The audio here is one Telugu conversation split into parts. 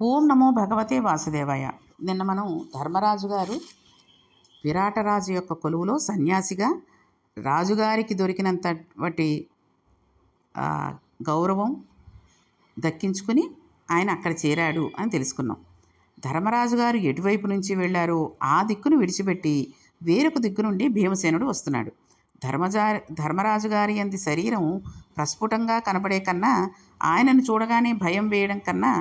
ఓం నమో భగవతే వాసుదేవాయ. నిన్న మనం ధర్మరాజు గారు విరాటరాజు యొక్క కొలువులో సన్యాసిగా రాజుగారికి దొరికినంత వాటి గౌరవం దక్కించుకుని ఆయన అక్కడ చేరాడు అని తెలుసుకున్నాం. ధర్మరాజు గారు ఎటువైపు నుంచి వెళ్ళారో ఆ దిక్కును విడిచిపెట్టి వేరొక దిక్కు నుండి భీమసేనుడు వస్తున్నాడు. ధర్మజా ధర్మరాజు గారి అంది శరీరం ప్రస్ఫుటంగా కనపడే కన్నా ఆయనను చూడగానే భయం వేయడం కన్నా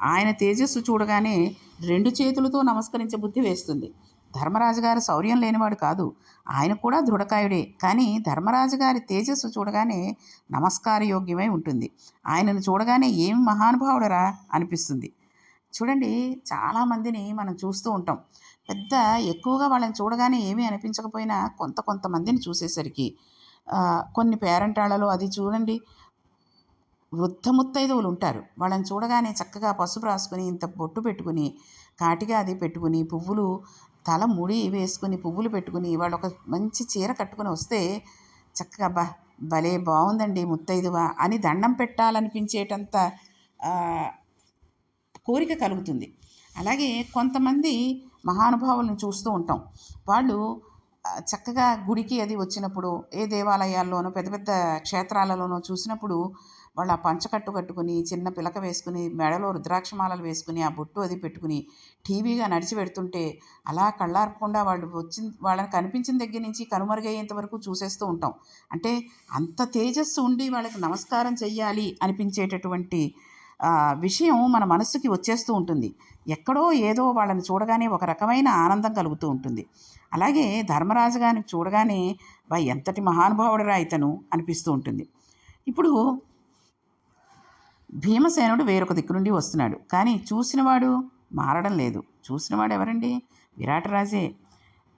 ఆయన తేజస్సు చూడగానే రెండు చేతులతో నమస్కరించే బుద్ధి వేస్తుంది. ధర్మరాజు గారు శౌర్యం లేనివాడు కాదు. ఆయన కూడా దృఢకాయుడే. కానీ ధర్మరాజు గారి తేజస్సు చూడగానే నమస్కార యోగ్యమై ఉంటుంది. ఆయనను చూడగానే ఏం మహానుభావుడరా అనిపిస్తుంది. చూడండి చాలామందిని మనం చూస్తూ ఉంటాం. పెద్ద ఎక్కువగా వాళ్ళని చూడగానే ఏమీ అనిపించకపోయినా కొంత కొంతమందిని చూసేసరికి కొన్ని పేరంటాళ్ళలో అది చూడండి వృద్ధ ముత్తైదువులు ఉంటారు వాళ్ళని చూడగానే చక్కగా పసుపు రాసుకుని ఇంత బొట్టు పెట్టుకుని కాటిగా అది పెట్టుకుని పువ్వులు తల ముడి వేసుకుని పువ్వులు పెట్టుకుని వాళ్ళు ఒక మంచి చీర కట్టుకుని వస్తే చక్కగా బా భలే బాగుందండి ముత్తైదువ అని దండం పెట్టాలనిపించేటంత కోరిక కలుగుతుంది. అలాగే కొంతమంది మహానుభావులను చూస్తూ ఉంటాం. వాళ్ళు చక్కగా గుడికి అది వచ్చినప్పుడు ఏ దేవాలయాల్లోనో పెద్ద పెద్ద క్షేత్రాలలోనో చూసినప్పుడు వాళ్ళు ఆ పంచకట్టు కట్టుకుని చిన్న పిలక వేసుకుని మెడలో రుద్రాక్షమాలలు వేసుకుని ఆ బొట్టు అది పెట్టుకుని టీవీగా నడిచి పెడుతుంటే అలా కళ్ళార్పకుండా వాళ్ళు వచ్చిన వాళ్ళని కనిపించిన దగ్గర నుంచి కనుమరుగయ్యేంత వరకు చూసేస్తూ ఉంటాం. అంటే అంత తేజస్సు ఉండి వాళ్ళకి నమస్కారం చెయ్యాలి అనిపించేటటువంటి విషయం మన మనస్సుకి వచ్చేస్తూ ఉంటుంది. ఎక్కడో ఏదో వాళ్ళని చూడగానే ఒక రకమైన ఆనందం కలుగుతూ ఉంటుంది. అలాగే ధర్మరాజు గారిని చూడగానే వా ఎంతటి మహానుభావుడురా ఇతను అనిపిస్తూ ఉంటుంది. ఇప్పుడు భీమసేనుడు వేరొక దిక్కు నుండి వస్తున్నాడు. కానీ చూసినవాడు మారడం లేదు. చూసినవాడు ఎవరండి? విరాటరాజే.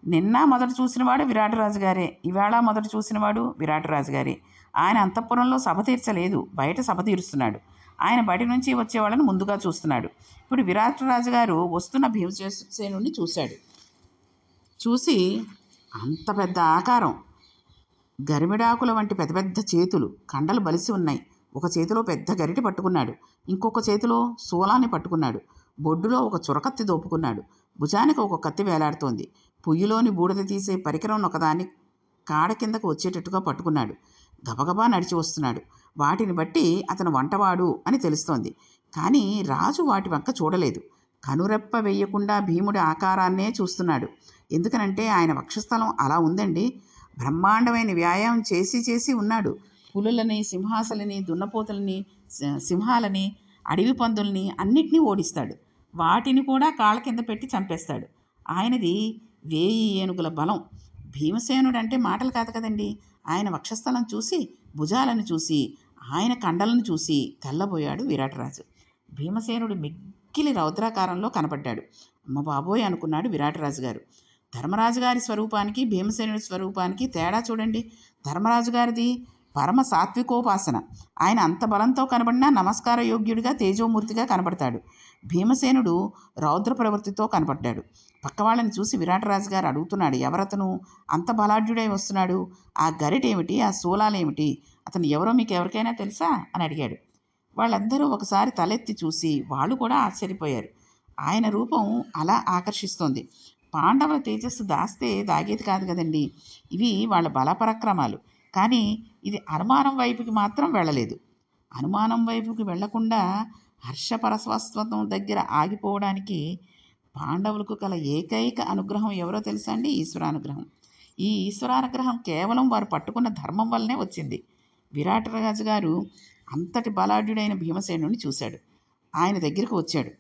నిన్న మొదట చూసినవాడు విరాటరాజు గారే ఇవాళ మొదట చూసినవాడు విరాటరాజు గారే ఆయన అంతఃపురంలో సభ తీర్చలేదు. బయట సభ తీరుస్తున్నాడు. ఆయన బయట నుంచి వచ్చేవాళ్ళని ముందుగా చూస్తున్నాడు. ఇప్పుడు విరాటరాజు గారు వస్తున్న భీమసేనుడిని చూశాడు. చూసి అంత పెద్ద ఆకారం గరిమిడాకుల వంటి పెద్ద పెద్ద చేతులు కండలు బలిసి ఉన్నాయి. ఒక చేతిలో పెద్ద గరిటె పట్టుకున్నాడు. ఇంకొక చేతిలో శూలాన్ని పట్టుకున్నాడు. బొడ్డులో ఒక చురకత్తి దోపుకున్నాడు. భుజానికి ఒక కత్తి వేలాడుతోంది. పొయ్యిలోని బూడిద తీసే పరికరం ఒకదాన్ని కాడ కిందకు వచ్చేటట్టుగా పట్టుకున్నాడు. గబగబా నడిచి వస్తున్నాడు. వాటిని బట్టి అతను వంటవాడు అని తెలుస్తోంది. కానీ రాజు వాటి వంక చూడలేదు. కనురెప్ప వేయకుండా భీముడి ఆకారాన్నే చూస్తున్నాడు. ఎందుకనంటే ఆయన వక్షస్థలం అలా ఉందండి. బ్రహ్మాండమైన వ్యాయామం చేసి చేసి ఉన్నాడు. పులులని సింహాసలని దున్నపోతులని సింహాలని అడవి పందుల్ని అన్నిటినీ ఓడిస్తాడు. వాటిని కూడా కాళ్ళ కింద పెట్టి చంపేస్తాడు. ఆయనది వేయి ఏనుగుల బలం. భీమసేనుడు అంటే మాటలు కాదు కదండి. ఆయన వక్షస్థలం చూసి భుజాలను చూసి ఆయన కండలను చూసి తెల్లబోయాడు విరాటరాజు. భీమసేనుడు మిక్కిలి రౌద్రాకారంలో కనపడ్డాడు. అమ్మ బాబోయ్ అనుకున్నాడు విరాటరాజు గారు ధర్మరాజు గారి స్వరూపానికి భీమసేనుడి స్వరూపానికి తేడా చూడండి. ధర్మరాజు గారిది పరమ సాత్వికోపాసన. ఆయన అంత బలంతో కనబడినా నమస్కార యోగ్యుడిగా తేజోమూర్తిగా కనబడతాడు. భీమసేనుడు రౌద్ర ప్రవృత్తితో కనపడ్డాడు పక్క వాళ్ళని చూసి విరాటరాజు గారు అడుగుతున్నాడు ఎవరతను? అంత బలాఢ్యుడై వస్తున్నాడు. ఆ గరిటేమిటి? ఆ శూలాలేమిటి అతను ఎవరో మీకు ఎవరికైనా తెలుసా? అని అడిగాడు. వాళ్ళందరూ ఒకసారి తలెత్తి చూసి వాళ్ళు కూడా ఆశ్చర్యపోయారు. ఆయన రూపం అలా ఆకర్షిస్తోంది. పాండవుల తేజస్సు దాస్తే దాగేది కాదు కదండి. ఇవి వాళ్ళ బలపరాక్రమాలు. కానీ ఇది అనుమానం వైపుకి మాత్రం వెళ్ళలేదు. అనుమానం వైపుకి వెళ్ళకుండా హర్షపరస్వత్వం దగ్గర ఆగిపోవడానికి పాండవులకు కల ఏకైక అనుగ్రహం ఎవరో తెలుసా అండి? ఈశ్వరానుగ్రహం. ఈ ఈశ్వరానుగ్రహం కేవలం వారు పట్టుకున్న ధర్మం వల్లనే వచ్చింది. విరాటరాజు గారు అంతటి బలాఢ్యుడైన భీమసేనుని చూశాడు. ఆయన దగ్గరికి వచ్చాడు.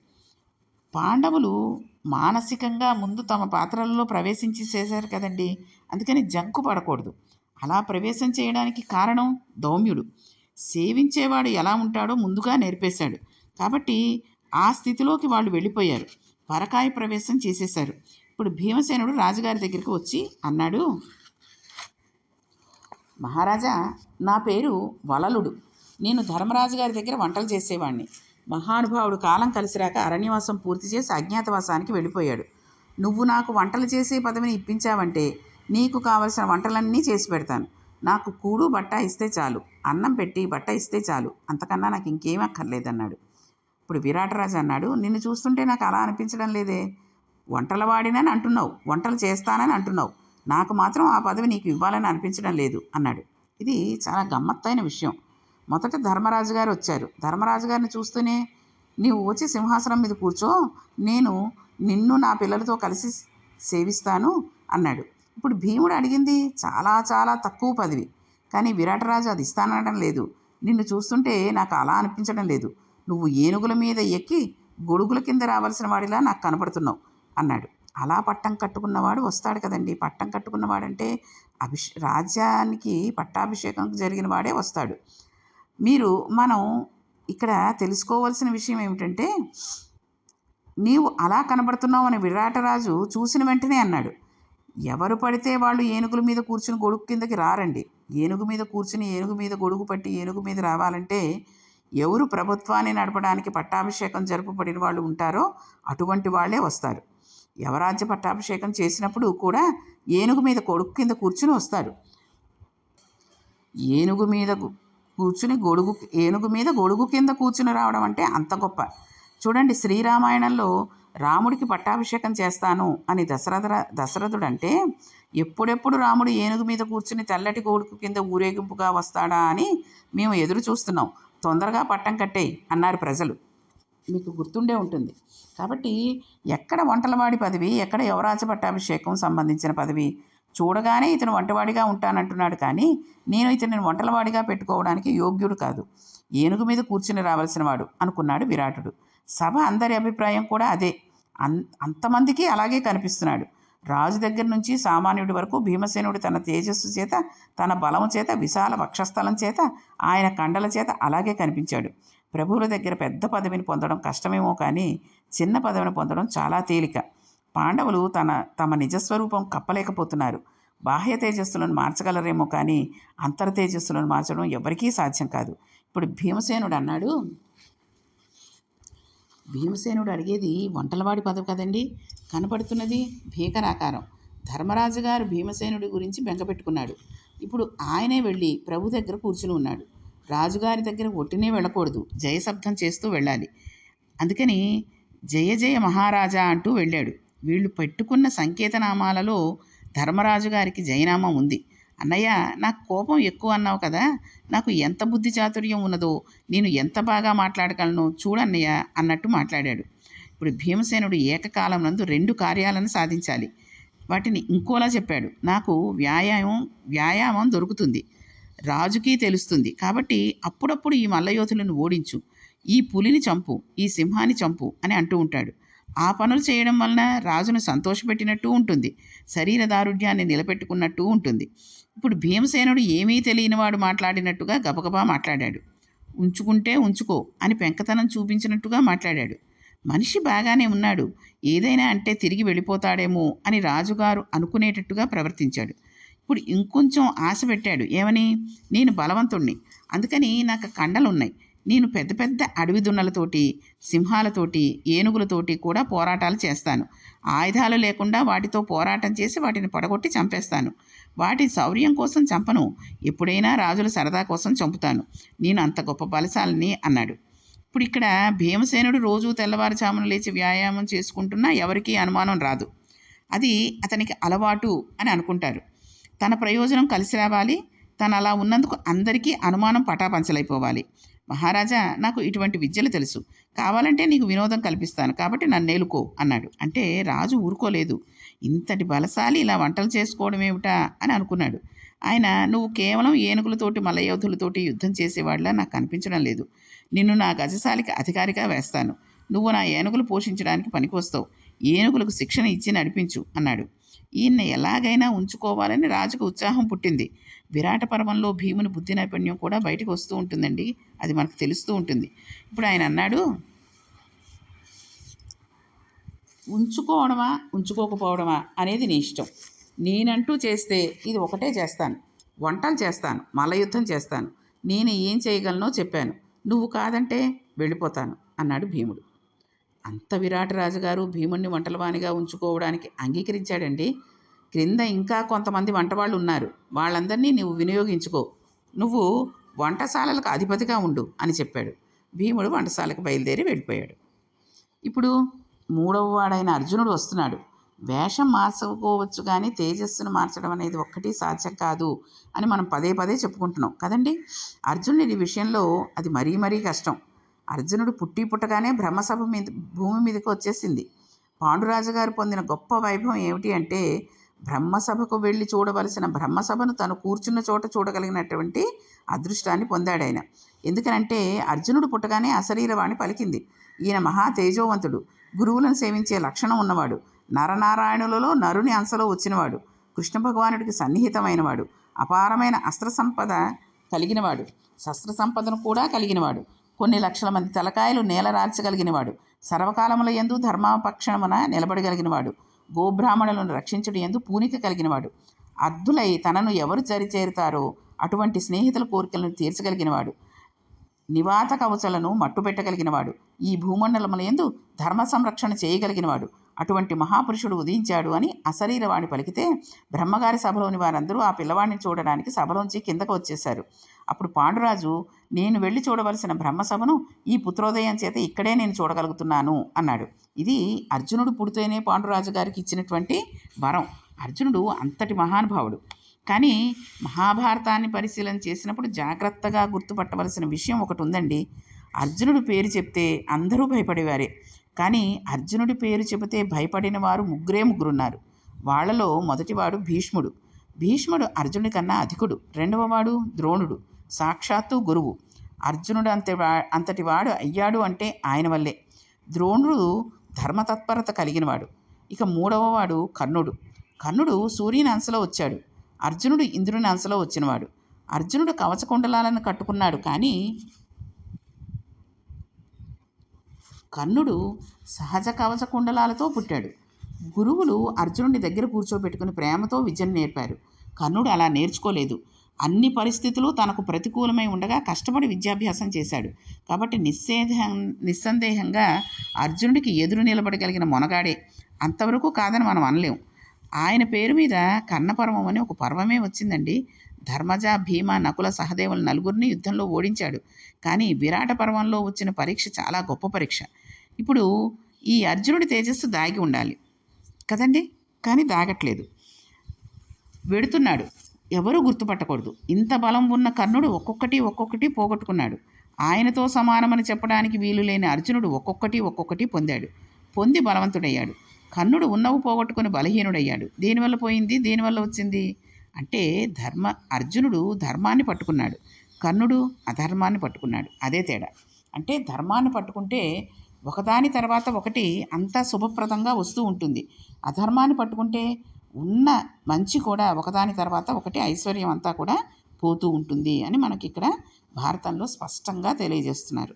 పాండవులు మానసికంగా ముందు తమ పాత్రలలో ప్రవేశించి చేశారు కదండి. అందుకని జంకు పడకూడదు. అలా ప్రవేశం చేయడానికి కారణం దౌమ్యుడు. సేవించేవాడు ఎలా ఉంటాడో ముందుగా నేర్పేశాడు. కాబట్టి ఆ స్థితిలోకి వాళ్ళు వెళ్ళిపోయారు. పరకాయ ప్రవేశం చేసేశారు. ఇప్పుడు భీమసేనుడు రాజుగారి దగ్గరికి వచ్చి అన్నాడు మహారాజా నా పేరు వలలుడు. నేను ధర్మరాజు గారి దగ్గర వంటలు చేసేవాడిని మహానుభావుడు కాలం కలిసిరాక అరణ్యవాసం పూర్తి చేసి అజ్ఞాతవాసానికి వెళ్ళిపోయాడు. నువ్వు నాకు వంటలు చేసే పదవిని ఇప్పించావంటే నీకు కావలసిన వంటలన్నీ చేసి పెడతాను. నాకు కూడు బట్ట ఇస్తే చాలు అన్నం పెట్టి బట్ట ఇస్తే చాలు అంతకన్నా నాకు ఇంకేం అక్కర్లేదన్నాడు. ఇప్పుడు విరాటరాజు అన్నాడు నిన్ను చూస్తుంటే నాకు అలా అనిపించడం లేదే. వంటల వాడినని అంటున్నావు వంటలు చేస్తానని అంటున్నావు. నాకు మాత్రం ఆ పదవి నీకు ఇవ్వాలని అనిపించడం లేదు అన్నాడు. ఇది చాలా గమ్మత్తైన విషయం. మొదట ధర్మరాజు గారు వచ్చారు. ధర్మరాజు గారిని చూస్తూనే నీవు వచ్చి సింహాసనం మీద కూర్చో నేను నిన్ను నా పిల్లలతో కలిసి సేవిస్తాను అన్నాడు. ఇప్పుడు భీముడు అడిగింది చాలా చాలా తక్కువ పదవి. కానీ విరాటరాజు అది ఇస్తానడం లేదు. నిన్ను చూస్తుంటే నాకు అలా అనిపించడం లేదు. నువ్వు ఏనుగుల మీద ఎక్కి గొడుగుల కింద రావాల్సిన వాడిలా నాకు కనపడుతున్నావు అన్నాడు. అలా పట్టం కట్టుకున్నవాడు వస్తాడు కదండి. పట్టం కట్టుకున్నవాడంటే అభిష్ రాజ్యానికి పట్టాభిషేకం జరిగిన వాడే వస్తాడు. మీరు మనం ఇక్కడ తెలుసుకోవాల్సిన విషయం ఏమిటంటే నీవు అలా కనబడుతున్నావు అని విరాటరాజు చూసిన వెంటనే అన్నాడు. ఎవరు పడితే వాళ్ళు ఏనుగుల మీద కూర్చుని గొడుగు కిందకి రారండి. ఏనుగు మీద కూర్చుని ఏనుగు మీద గొడుగు పట్టి ఏనుగు మీద రావాలంటే ఎవరు ప్రభుత్వాన్ని నడపడానికి పట్టాభిషేకం జరుపబడిన వాళ్ళు ఉంటారో అటువంటి వాళ్ళే వస్తారు. యవరాజ్య పట్టాభిషేకం చేసినప్పుడు కూడా ఏనుగు మీద కొడుకు కింద కూర్చుని వస్తారు. ఏనుగు మీద కూర్చుని గొడుగు ఏనుగు మీద గొడుగు కింద కూర్చుని రావడం అంటే అంత గొప్ప. చూడండి శ్రీరామాయణంలో రాముడికి పట్టాభిషేకం చేస్తాను అని దశరథ దశరథుడు అంటే ఎప్పుడెప్పుడు రాముడు ఏనుగు మీద కూర్చుని తెల్లటి గొడుగు కింద ఊరేగింపుగా వస్తాడా అని మేము ఎదురు చూస్తున్నాం. తొందరగా పట్టం కట్టేయి అన్నారు ప్రజలు. మీకు గుర్తుండే ఉంటుంది. కాబట్టి ఎక్కడ వంటలవాడి పదవి ఎక్కడ యువరాజ పట్టాభిషేకం సంబంధించిన పదవి చూడగానే ఇతను వంటవాడిగా ఉంటానంటున్నాడు కానీ నేను ఇతను వంటలవాడిగా పెట్టుకోవడానికి యోగ్యుడు కాదు. ఏనుగు మీద కూర్చుని రావాల్సిన వాడు అనుకున్నాడు విరాటుడు. సభ అందరి అభిప్రాయం కూడా అదే. అన్ అంతమందికి అలాగే కనిపిస్తున్నాడు. రాజు దగ్గర నుంచి సామాన్యుడి వరకు భీమసేనుడు తన తేజస్సు చేత తన బలము చేత విశాల వక్షస్థలం చేత ఆయన కండల చేత అలాగే కనిపించాడు. ప్రభువుల దగ్గర పెద్ద పదవిని పొందడం కష్టమేమో కానీ చిన్న పదవిని పొందడం చాలా తేలిక. పాండవులు తన తమ నిజస్వరూపం కప్పలేకపోతున్నారు. బాహ్య తేజస్సులను మార్చగలరేమో కానీ అంతర్ తేజస్సులను మార్చడం ఎవరికీ సాధ్యం కాదు. ఇప్పుడు భీమసేనుడు అన్నాడు భీమసేనుడు అడిగేది వంటలవాడి పదవి కదండి. కనపడుతున్నది భీకరాకారం. ధర్మరాజు గారు భీమసేనుడి గురించి బెంగపెట్టుకున్నాడు ఇప్పుడు ఆయనే వెళ్ళి ప్రభు దగ్గర కూర్చుని ఉన్నాడు. రాజుగారి దగ్గర ఒట్టినే వెళ్ళకూడదు. జయశబ్దం చేస్తూ వెళ్ళాలి. అందుకని జయ జయ మహారాజా అంటూ వెళ్ళాడు. వీళ్ళు పెట్టుకున్న సంకేతనామాలలో ధర్మరాజు గారికి జయనామం ఉంది. అన్నయ్య నాకు కోపం ఎక్కువ అన్నావు కదా నాకు ఎంత బుద్ధి చాతుర్యం ఉన్నదో నేను ఎంత బాగా మాట్లాడగలను చూడన్నయ్య అన్నట్టు మాట్లాడాడు. ఇప్పుడు భీమసేనుడు ఏకకాలం నందు రెండు కార్యాలను సాధించాలి. వాటిని ఇంకోలా చెప్పాడు. నాకు వ్యాయామం వ్యాయామం దొరుకుతుంది. రాజుకి తెలుస్తుంది. కాబట్టి అప్పుడప్పుడు ఈ మల్లయోధులను ఓడించు. ఈ పులిని చంపు ఈ సింహాన్ని చంపు అని అంటూ ఉంటాడు. ఆ పనులు చేయడం వలన రాజును సంతోషపెట్టినట్టు ఉంటుంది శరీర దారుఢ్యాన్ని నిలబెట్టుకున్నట్టు ఉంటుంది. ఇప్పుడు భీమసేనుడు ఏమీ తెలియనివాడు మాట్లాడినట్టుగా గబగబా మాట్లాడాడు. ఉంచుకుంటే ఉంచుకో అని పెంకతనం చూపించినట్టుగా మాట్లాడాడు. మనిషి బాగానే ఉన్నాడు ఏదైనా అంటే తిరిగి వెళ్ళిపోతాడేమో అని రాజుగారు అనుకునేటట్టుగా ప్రవర్తించాడు. ఇప్పుడు ఇంకొంచెం ఆశ పెట్టాడు ఏమని? నేను బలవంతుణ్ణి అందుకని నాకు కండలున్నాయి నేను పెద్ద పెద్ద అడవి దున్నలతోటి సింహాలతోటి ఏనుగులతోటి కూడా పోరాటాలు చేస్తాను. ఆయుధాలు లేకుండా వాటితో పోరాటం చేసి వాటిని పడగొట్టి చంపేస్తాను. వాటి శౌర్యం కోసం చంపను. ఎప్పుడైనా రాజుల సరదా కోసం చంపుతాను. నేను అంత గొప్ప బలశాలని అన్నాడు. ఇప్పుడు ఇక్కడ భీమసేనుడు రోజు తెల్లవారుజామున లేచి వ్యాయామం చేసుకుంటున్నా ఎవరికీ అనుమానం రాదు. అది అతనికి అలవాటు అని అనుకుంటారు. తన ప్రయోజనం కలిసి రావాలి. తను అలా ఉన్నందుకు అందరికీ అనుమానం పటాపంచలైపోవాలి. మహారాజా నాకు ఇటువంటి విద్యలు తెలుసు. కావాలంటే నీకు వినోదం కల్పిస్తాను. కాబట్టి నన్ను నేలుకో అన్నాడు. అంటే రాజు ఊరుకోలేదు. ఇంతటి బలశాలి ఇలా వంటలు చేసుకోవడం ఏమిటా అని అనుకున్నాడు. ఆయన నువ్వు కేవలం ఏనుగులతోటి మలయోధులతోటి యుద్ధం చేసేవాడిలా నాకు కనిపించడం లేదు. నిన్ను నా గజశాలికి అధికారిగా వేస్తాను. నువ్వు నా ఏనుగులు పోషించడానికి పనికి వస్తావు ఏనుగులకు శిక్షణ ఇచ్చి నడిపించు అన్నాడు. ఈయన్ని ఎలాగైనా ఉంచుకోవాలని రాజుకు ఉత్సాహం పుట్టింది. విరాట పర్వంలో భీముని బుద్ధి నైపుణ్యం కూడా బయటకు వస్తూ ఉంటుందండి. అది మనకు తెలుస్తూ ఉంటుంది. ఇప్పుడు ఆయన అన్నాడు ఉంచుకోవడమా ఉంచుకోకపోవడమా అనేది నీ ఇష్టం. నేనంటూ చేస్తే ఇది ఒకటే చేస్తాను. వంటలు చేస్తాను మల్లయుద్ధం చేస్తాను. నేను ఏం చేయగలనో చెప్పాను. నువ్వు కాదంటే వెళ్ళిపోతాను అన్నాడు భీముడు. అంత విరాట రాజుగారు భీముణ్ణి వంటలవానిగా ఉంచుకోవడానికి అంగీకరించాడండి. క్రింద ఇంకా కొంతమంది వంటవాళ్ళు ఉన్నారు. వాళ్ళందరినీ నువ్వు వినియోగించుకో. నువ్వు వంటశాలలకు అధిపతిగా ఉండు అని చెప్పాడు. భీముడు వంటశాలకు బయలుదేరి వెళ్ళిపోయాడు. ఇప్పుడు మూడవ వాడైన అర్జునుడు వస్తున్నాడు. వేషం మార్చుకోవచ్చు కానీ తేజస్సును మార్చడం అనేది ఒక్కటి సాధ్యం కాదు అని మనం పదే పదే చెప్పుకుంటున్నాం. కదండి? అర్జునుడి విషయంలో అది మరీ మరీ కష్టం. అర్జునుడు పుట్టి పుట్టగానే బ్రహ్మసభ మీద భూమి మీదకి వచ్చేసింది. పాండురాజు గారు పొందిన గొప్ప వైభవం ఏమిటి అంటే బ్రహ్మసభకు వెళ్ళి చూడవలసిన బ్రహ్మసభను తను కూర్చున్న చోట చూడగలిగినటువంటి అదృష్టాన్ని పొందాడు ఆయన. ఎందుకనంటే అర్జునుడు పుట్టగానే అశరీరవాణి పలికింది. ఈయన మహా తేజోవంతుడు. గురువులను సేవించే లక్షణం ఉన్నవాడు. నరనారాయణులలో నరుని అంశలో వచ్చినవాడు. కృష్ణ భగవానుడికి సన్నిహితమైనవాడు. అపారమైన అస్త్ర సంపద కలిగినవాడు. శస్త్ర సంపదను కూడా కలిగినవాడు. కొన్ని లక్షల మంది తలకాయలు నేలరాల్చగలిగినవాడు సర్వకాలముల ఎందు ధర్మపక్షణమున నిలబడగలిగినవాడు. గోబ్రాహ్మణులను రక్షించుడు ఎందు పూనిక కలిగినవాడు. అద్దులై తనను ఎవరు చేరుతారో అటువంటి స్నేహితుల కోరికలను తీర్చగలిగినవాడు. నివాత కవచలను మట్టుపెట్టగలిగినవాడు. ఈ భూమండలములందు ధర్మ సంరక్షణ చేయగలిగినవాడు. అటువంటి మహాపురుషుడు ఉదయించాడు అని అశరీరవాణి పలికితే బ్రహ్మగారి సభలోని వారందరూ ఆ పిల్లవాడిని చూడడానికి సభలోంచి కిందకు వచ్చేశారు. అప్పుడు పాండురాజు నేను వెళ్ళి చూడవలసిన బ్రహ్మసభను ఈ పుత్రోదయం చేత ఇక్కడే నేను చూడగలుగుతున్నాను అన్నాడు. ఇది అర్జునుడు పుడితేనే పాండురాజు గారికి ఇచ్చినటువంటి వరం. అర్జునుడు అంతటి మహానుభావుడు. కానీ మహాభారతాన్ని పరిశీలన చేసినప్పుడు జాగ్రత్తగా గుర్తుపట్టవలసిన విషయం ఒకటి ఉందండి. అర్జునుడు పేరు చెప్తే అందరూ భయపడేవారే. కానీ అర్జునుడి పేరు చెబితే భయపడిన వారు ముగ్గురే ముగ్గురున్నారు. వాళ్ళలో మొదటివాడు భీష్ముడు. భీష్ముడు అర్జునుడి కన్నా అధికుడు. రెండవవాడు ద్రోణుడు. సాక్షాత్తు గురువు. అర్జునుడు అంత అంతటి వాడు అయ్యాడు అంటే ఆయన వల్లే. ద్రోణుడు ధర్మతత్పరత కలిగినవాడు. ఇక మూడవవాడు కర్ణుడు. కర్ణుడు సూర్యుని అంశలో వచ్చాడు. అర్జునుడు ఇంద్రుని అంశలో వచ్చినవాడు. అర్జునుడు కవచకుండలాలను కట్టుకున్నాడు కానీ కర్ణుడు సహజ కవచ కుండలాలతో పుట్టాడు. గురువులు అర్జునుడి దగ్గర కూర్చోబెట్టుకుని ప్రేమతో విద్యను నేర్పారు. కర్ణుడు అలా నేర్చుకోలేదు. అన్ని పరిస్థితులు తనకు ప్రతికూలమై ఉండగా కష్టపడి విద్యాభ్యాసం చేశాడు. కాబట్టి నిస్సేధ నిస్సందేహంగా అర్జునుడికి ఎదురు నిలబడగలిగిన మొనగాడే. అంతవరకు కాదని మనం అనలేం. ఆయన పేరు మీద కర్ణపర్వం అని ఒక పర్వమే వచ్చిందండి. ధర్మజ భీమ నకుల సహదేవుల నలుగురిని యుద్ధంలో ఓడించాడు. కానీ విరాట పర్వంలో వచ్చిన పరీక్ష చాలా గొప్ప పరీక్ష. ఇప్పుడు ఈ అర్జునుడి తేజస్సు దాగి ఉండాలి. కదండి? కానీ దాగట్లేదు. వెడుతున్నాడు. ఎవరూ గుర్తుపట్టకూడదు. ఇంత బలం ఉన్న కర్ణుడు ఒక్కొక్కటి ఒక్కొక్కటి పోగొట్టుకున్నాడు. ఆయనతో సమానమని చెప్పడానికి వీలు లేని అర్జునుడు ఒక్కొక్కటి ఒక్కొక్కటి పొందాడు. పొంది బలవంతుడయ్యాడు. కర్ణుడు ఉన్నవు పోగొట్టుకుని బలహీనుడయ్యాడు. దేనివల్ల పోయింది? దేనివల్ల వచ్చింది? అంటే ధర్మ అర్జునుడు ధర్మాన్ని పట్టుకున్నాడు. కర్ణుడు అధర్మాన్ని పట్టుకున్నాడు. అదే తేడా. అంటే ధర్మాన్ని పట్టుకుంటే ఒకదాని తర్వాత ఒకటి అంతా శుభప్రదంగా వస్తూ ఉంటుంది. అధర్మాన్ని పట్టుకుంటే ఉన్న మంచి కూడా ఒకదాని తర్వాత ఒకటి ఐశ్వర్యం అంతా కూడా పోతూ ఉంటుంది అని మనకి ఇక్కడ భారతంలో స్పష్టంగా తెలియజేస్తున్నారు.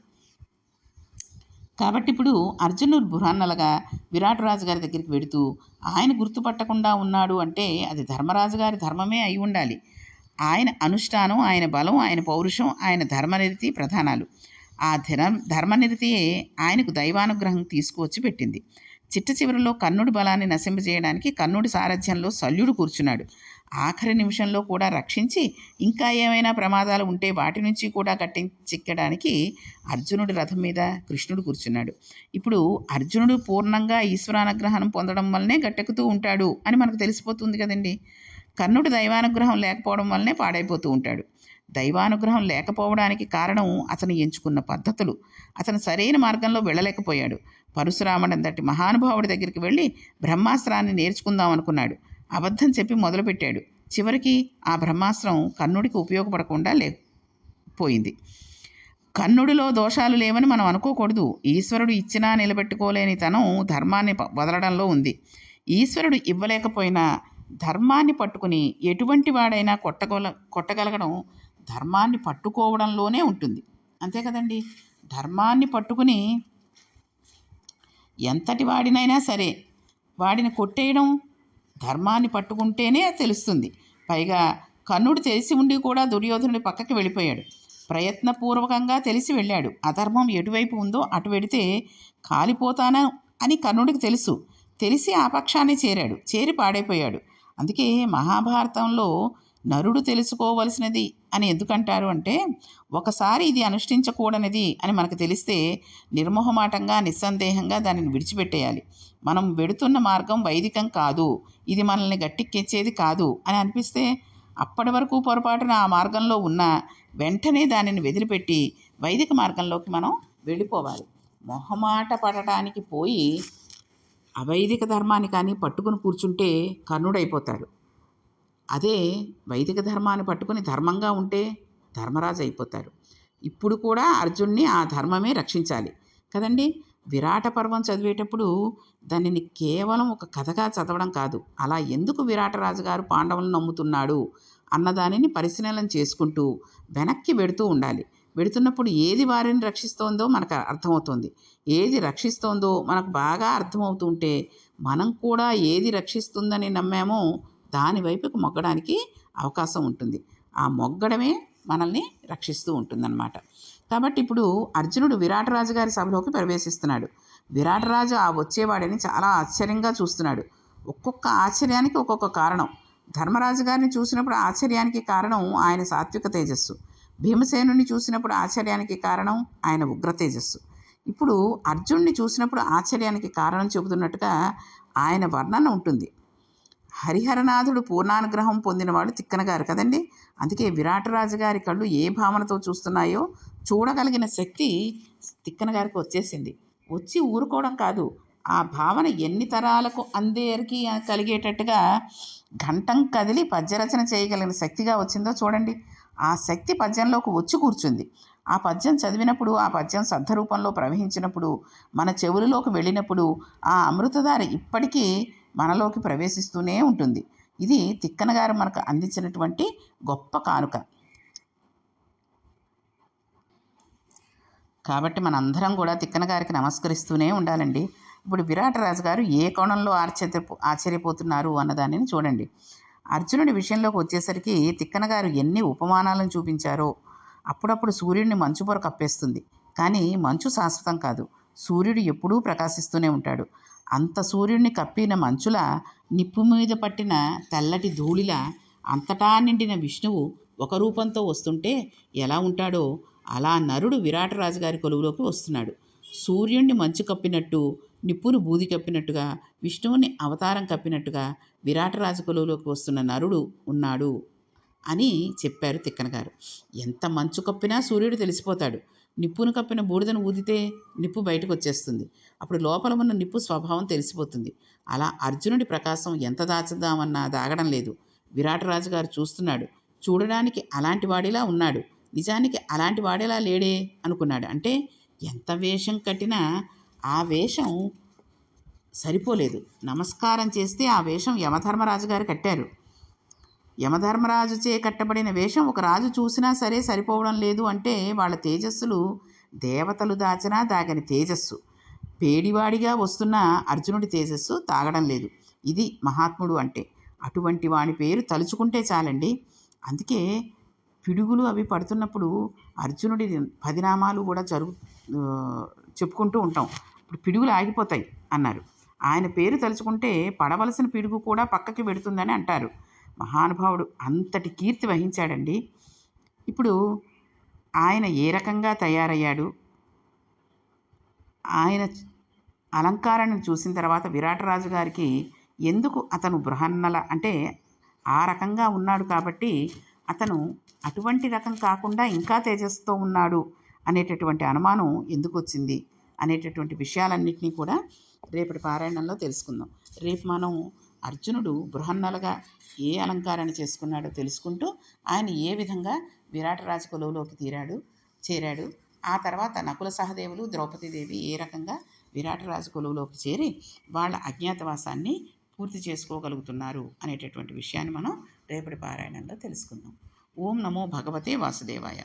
కాబట్టి ఇప్పుడు అర్జునుడు బురాన్నలుగా విరాట్ రాజు గారి దగ్గరికి వెడుతూ ఆయన గుర్తుపట్టకుండా ఉన్నాడు అంటే అది ధర్మరాజు గారి ధర్మమే అయి ఉండాలి. ఆయన అనుష్ఠానం ఆయన బలం ఆయన పౌరుషం ఆయన ధర్మనిరతి ప్రధానాలు. ఆ ధర్మ ధర్మనిరతియే ఆయనకు దైవానుగ్రహం తీసుకువచ్చి పెట్టింది. చిట్ట చివరిలో కన్నుడి బలాన్ని నశింపజేయడానికి కన్నుడి సారథ్యంలో శల్యుడు కూర్చున్నాడు. ఆఖరి నిమిషంలో కూడా రక్షించి ఇంకా ఏమైనా ప్రమాదాలు ఉంటే వాటి నుంచి కూడా కట్టించిక్కడానికి అర్జునుడి రథం మీద కృష్ణుడు కూర్చున్నాడు. ఇప్పుడు అర్జునుడు పూర్ణంగా ఈశ్వరానుగ్రహం పొందడం వల్లనే గట్టెక్కుతూ ఉంటాడు అని మనకు తెలిసిపోతుంది కదండి. కర్ణుడు దైవానుగ్రహం లేకపోవడం వల్లనే పాడైపోతూ ఉంటాడు. దైవానుగ్రహం లేకపోవడానికి కారణం అతను ఎంచుకున్న పద్ధతులు. అతను సరైన మార్గంలో వెళ్ళలేకపోయాడు. పరశురాముడంతటి మహానుభావుడి దగ్గరికి వెళ్ళి బ్రహ్మాస్త్రాన్ని నేర్చుకుందాం అనుకున్నాడు. అబద్ధం చెప్పి మొదలుపెట్టాడు. చివరికి ఆ బ్రహ్మాస్త్రం కర్ణుడికి ఉపయోగపడకుండా లే పోయింది. కర్ణుడిలో దోషాలు లేవని మనం అనుకోకూడదు. ఈశ్వరుడు ఇచ్చినా నిలబెట్టుకోలేని తనం ధర్మాన్ని వదలడంలో ఉంది. ఈశ్వరుడు ఇవ్వలేకపోయినా ధర్మాన్ని పట్టుకుని ఎటువంటి వాడైనా కొట్టగల కొట్టగలగడం ధర్మాన్ని పట్టుకోవడంలోనే ఉంటుంది. అంతే కదండి? ధర్మాన్ని పట్టుకుని ఎంతటి వాడినైనా సరే వాడిని కొట్టేయడం ధర్మాన్ని పట్టుకుంటేనే తెలుస్తుంది. పైగా కర్ణుడు తెలిసి ఉండి కూడా దుర్యోధనుడి పక్కకి వెళ్ళిపోయాడు. ప్రయత్నపూర్వకంగా తెలిసి వెళ్ళాడు. అధర్మం ఎటువైపు ఉందో అటు వెడితే కాలిపోతాను అని కర్ణుడికి తెలుసు. తెలిసి ఆ పక్షాన్ని చేరాడు. చేరి పాడైపోయాడు. అందుకే మహాభారతంలో నరుడు తెలుసుకోవలసినది అని ఎందుకంటారు అంటే ఒకసారి ఇది అనుష్ఠించకూడనిది అని మనకు తెలిస్తే నిర్మోహమాటంగా నిస్సందేహంగా దానిని విడిచిపెట్టేయాలి. మనం వెడుతున్న మార్గం వైదికం కాదు. ఇది మనల్ని గట్టెక్కించేది కాదు అని అనిపిస్తే అప్పటి వరకు పొరపాటున ఆ మార్గంలో ఉన్న వెంటనే దానిని వదిలిపెట్టి వైదిక మార్గంలోకి మనం వెళ్ళిపోవాలి. మొహమాట పడటానికి పోయి అవైదిక ధర్మాన్ని కానీ పట్టుకుని కూర్చుంటే కర్ణుడైపోతాడు. అదే వైదిక ధర్మాన్ని పట్టుకుని ధర్మంగా ఉంటే ధర్మరాజు అయిపోతారు ఇప్పుడు కూడా అర్జున్ని ఆ ధర్మమే రక్షించాలి. కదండి? విరాట పర్వం చదివేటప్పుడు దానిని కేవలం ఒక కథగా చదవడం కాదు. అలా ఎందుకు విరాటరాజు గారు పాండవులను నమ్ముతున్నాడు అన్నదానిని పరిశీలన చేసుకుంటూ వెనక్కి వెడుతూ ఉండాలి. వెడుతున్నప్పుడు ఏది వారిని రక్షిస్తోందో మనకు అర్థమవుతుంది. ఏది రక్షిస్తోందో మనకు బాగా అర్థమవుతుంటే మనం కూడా ఏది రక్షిస్తుందని నమ్మామో దాని వైపుకు మొగ్గడానికి అవకాశం ఉంటుంది. ఆ మొగ్గడమే మనల్ని రక్షిస్తూ ఉంటుందన్నమాట. కాబట్టి ఇప్పుడు అర్జునుడు విరాటరాజు గారి సభలోకి ప్రవేశిస్తున్నాడు. విరాటరాజు ఆ వచ్చేవాడిని చాలా ఆశ్చర్యంగా చూస్తున్నాడు. ఒక్కొక్క ఆశ్చర్యానికి ఒక్కొక్క కారణం. ధర్మరాజు గారిని చూసినప్పుడు ఆశ్చర్యానికి కారణం ఆయన సాత్విక తేజస్సు. భీమసేనుని చూసినప్పుడు ఆశ్చర్యానికి కారణం ఆయన ఉగ్ర తేజస్సు ఇప్పుడు అర్జున్ని చూసినప్పుడు ఆశ్చర్యానికి కారణం చెబుతున్నట్టుగా ఆయన వర్ణన ఉంటుంది. హరిహరనాథుడు పూర్ణానుగ్రహం పొందినవాడు తిక్కనగారు కదండి. అందుకే విరాటరాజు గారి కళ్ళు ఏ భావనతో చూస్తున్నాయో చూడగలిగిన శక్తి తిక్కన గారికి వచ్చేసింది. వచ్చి ఊరుకోవడం కాదు. ఆ భావన ఎన్ని తరాలకు అందేరికి కలిగేటట్టుగా ఘంటం కదిలి పద్యరచన చేయగలిగిన శక్తిగా వచ్చిందో చూడండి. ఆ శక్తి పద్యంలోకి వచ్చి కూర్చుంది. ఆ పద్యం చదివినప్పుడు ఆ పద్యం రూపంలో ప్రవహించినప్పుడు మన చెవులలోకి వెళ్ళినప్పుడు ఆ అమృతధార ఇప్పటికీ మనలోకి ప్రవేశిస్తూనే ఉంటుంది. ఇది తిక్కన గారు మనకు అందించినటువంటి గొప్ప కానుక. కాబట్టి మనందరం కూడా తిక్కన గారికి నమస్కరిస్తూనే ఉండాలండి. ఇప్పుడు విరాటరాజు గారు ఏ కోణంలో ఆశ్చర్య ఆశ్చర్యపోతున్నారు అన్నదానిని చూడండి. అర్జునుడి విషయంలోకి వచ్చేసరికి తిక్కన గారు ఎన్ని ఉపమానాలను చూపించారో అప్పుడప్పుడు సూర్యుడిని మంచు పొర కప్పేస్తుంది. కానీ మంచు శాశ్వతం కాదు. సూర్యుడు ఎప్పుడూ ప్రకాశిస్తూనే ఉంటాడు. అంత సూర్యుడిని కప్పిన మంచుల నిప్పు మీద పట్టిన తెల్లటి ధూళిలా అంతటా నిండిన విష్ణువు ఒక రూపంతో వస్తుంటే ఎలా ఉంటాడో అలా నరుడు విరాటరాజు గారి కొలువులోకి వస్తున్నాడు. సూర్యుణ్ణి మంచు కప్పినట్టు నిప్పును బూది కప్పినట్టుగా విష్ణువుని అవతారం కప్పినట్టుగా విరాటరాజు కొలువులోకి వస్తున్న నరుడు ఉన్నాడు అని చెప్పారు తిక్కన గారు. ఎంత మంచు కప్పినా సూర్యుడు తెలిసిపోతాడు. నిప్పును కప్పిన బూడిదను ఊదితే నిప్పు బయటకు వచ్చేస్తుంది అప్పుడు లోపల ఉన్న నిప్పు స్వభావం తెలిసిపోతుంది. అలా అర్జునుడి ప్రకాశం ఎంత దాచుదామన్నా దాగడం లేదు. విరాటరాజు గారు చూస్తున్నాడు. చూడడానికి అలాంటి వాడిలా ఉన్నాడు. నిజానికి అలాంటి వాడేలా లేడే అనుకున్నాడు. అంటే ఎంత వేషం కట్టినా ఆ వేషం సరిపోలేదు. నమస్కారం చేస్తే ఆ వేషం యమధర్మరాజు గారు కట్టారు. యమధర్మరాజుచే కట్టబడిన వేషం ఒక రాజు చూసినా సరే సరిపోవడం లేదు అంటే వాళ్ళ తేజస్సులు దేవతలు దాచినా దాగని తేజస్సు. పేడివాడిగా వస్తున్న అర్జునుడి తేజస్సు తాగడం లేదు. ఇది మహాత్ముడు అంటే. అటువంటి వాని పేరు తలుచుకుంటే చాలండి. అందుకే పిడుగులు అవి పడుతున్నప్పుడు అర్జునుడి పదినామాలు కూడా జరుగు చెప్పుకుంటూ ఉంటాం. ఇప్పుడు పిడుగులు ఆగిపోతాయి అన్నారు. ఆయన పేరు తలుచుకుంటే పడవలసిన పిడుగు కూడా పక్కకి పెడుతుందని అంటారు. మహానుభావుడు అంతటి కీర్తి వహించాడండి. ఇప్పుడు ఆయన ఏ రకంగా తయారయ్యాడు? ఆయన అలంకారాన్ని చూసిన తర్వాత విరాటరాజు గారికి ఎందుకు అతను బృహన్నల అంటే ఆ రకంగా ఉన్నాడు కాబట్టి అతను అటువంటి రకం కాకుండా ఇంకా తేజస్సుతో ఉన్నాడు అనేటటువంటి అనుమానం ఎందుకు వచ్చింది అనేటటువంటి విషయాలన్నింటినీ కూడా రేపటి పారాయణంలో తెలుసుకుందాం. రేపు మనం అర్జునుడు బృహన్నలుగా ఏ అలంకారాన్ని చేసుకున్నాడో తెలుసుకుంటూ ఆయన ఏ విధంగా విరాటరాజు కొలువులోకి తీరాడు చేరాడు ఆ తర్వాత నకుల సహదేవులు ద్రౌపదీదేవి ఏ రకంగా విరాటరాజు కొలువులోకి చేరి వాళ్ళ అజ్ఞాతవాసాన్ని పూర్తి చేసుకోగలుగుతున్నారు అనేటటువంటి విషయాన్ని మనం రేపటి పారాయణంలో తెలుసుకుందాం ఓం నమో భగవతే వాసుదేవాయ